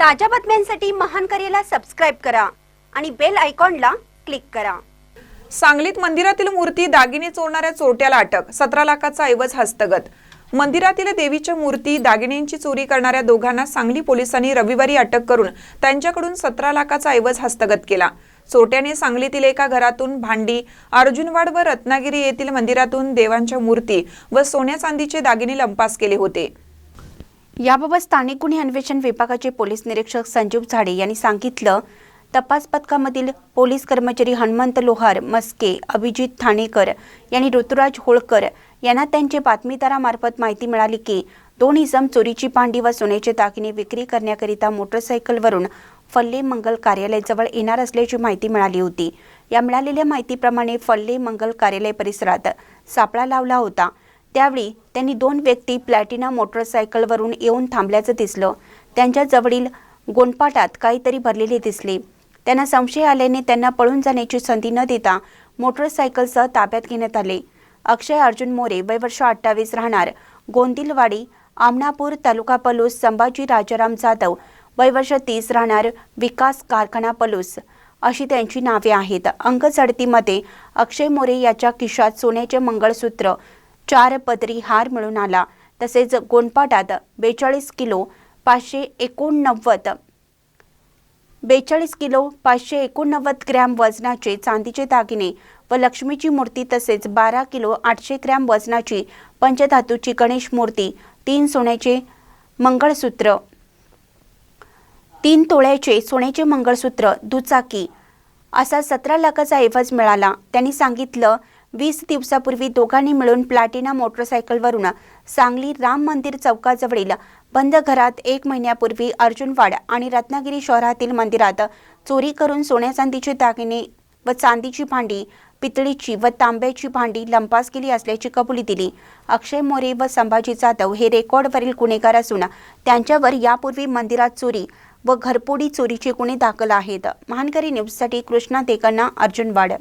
ताज्या बातम्यांसाठी महान करेला सबस्क्राईब करा आणि बेल आयकॉनला क्लिक करा. सांगलीत मंदिरातील मूर्ती दागिने चोरणाऱ्या चोरट्याला अटक सतरा लाखाचा ऐवज हस्तगत. मंदिरातील देवीच्या मूर्ती दागिन्यांची चोरी करणाऱ्या दोघांना सांगली पोलिसांनी रविवारी अटक करून त्यांच्याकडून सतरा लाखाचा ऐवज हस्तगत केला. चोरट्याने सांगलीतील एका घरातून भांडी अर्जुनवाड व रत्नागिरी येथील मंदिरातून देवांच्या मूर्ती व सोन्या चांदीचे दागिने लंपास केले होते. याबाबत स्थानिक गुन्हे अन्वेषण विभागाचे पोलीस निरीक्षक संजीव झाडे यांनी सांगितलं तपास पथकामधील पोलीस कर्मचारी हनुमंत लोहार मस्के अभिजित ठाणेकर यांनी ऋतुराज होळकर यांना त्यांचे बातमीदारामार्फत माहिती मिळाली की दोन इसम चोरीची पांडी व सोन्याचे दागिने विक्री करण्याकरिता मोटरसायकलवरून फल्ले मंगल कार्यालयाजवळ येणार असल्याची माहिती मिळाली होती. या मिळालेल्या माहितीप्रमाणे फल्ले मंगल कार्यालय परिसरात सापळा लावला होता. त्यावेळी त्यांनी दोन व्यक्ती प्लॅटिना मोटरसायकलवरून येऊन थांबल्याचं दिसलं. त्यांच्या जवळील गोंडपाटात काहीतरी भरलेले दिसले. त्यांना संशय आल्याने त्यांना पळून जाण्याची संधी न देता मोटरसायकलसह ताब्यात घेण्यात आले. अक्षय अर्जुन मोरे वय वर्ष अठ्ठावीस राहणार. गोंदिलवाडी आमनापूर तालुका पलूस संभाजी राजाराम जाधव वय वर्ष तीस राहणार. विकास कारखाना पलूस अशी त्यांची नावे आहेत. अंक चढतीमध्ये अक्षय मोरे याच्या खिशात सोन्याचे मंगळसूत्र चार पदरी हार मिळून आला. तसेच गोंडपाटात बेचाळीस किलो पाचशे एकोणनव्वद बेचाळीस किलो पाचशे एकोणनव्वद ग्रॅम वजनाचे चांदीचे दागिने व लक्ष्मीची मूर्ती तसेच बारा किलो आठशे ग्रॅम वजनाची पंचधातूची गणेश मूर्ती तीन सोन्याचे मंगळसूत्र तीन तोळ्याचे सोन्याचे मंगळसूत्र दुचाकी असा सतरा लाखाचा ऐवज मिळाला. त्यांनी सांगितलं वीस दिवसापूर्वी दोघांनी मिळून प्लॅटिना मोटरसायकलवरून सांगली राम मंदिर चौकाजवळील बंद घरात एक महिन्यापूर्वी अर्जुनवाड आणि रत्नागिरी शहरातील मंदिरात चोरी करून सोन्या चांदीचे दागिने व चांदीची भांडी पितळीची व तांब्याची भांडी लंपास केली असल्याची कबुली दिली. अक्षय मोरे व संभाजी जाधव हे रेकॉर्डवरील गुन्हेगार असून त्यांच्यावर यापूर्वी मंदिरात चोरी व घरपोडी चोरीचे गुन्हे दाखल आहेत. महानकरी न्यूजसाठी कृष्णा देकांना अर्जुनवाड.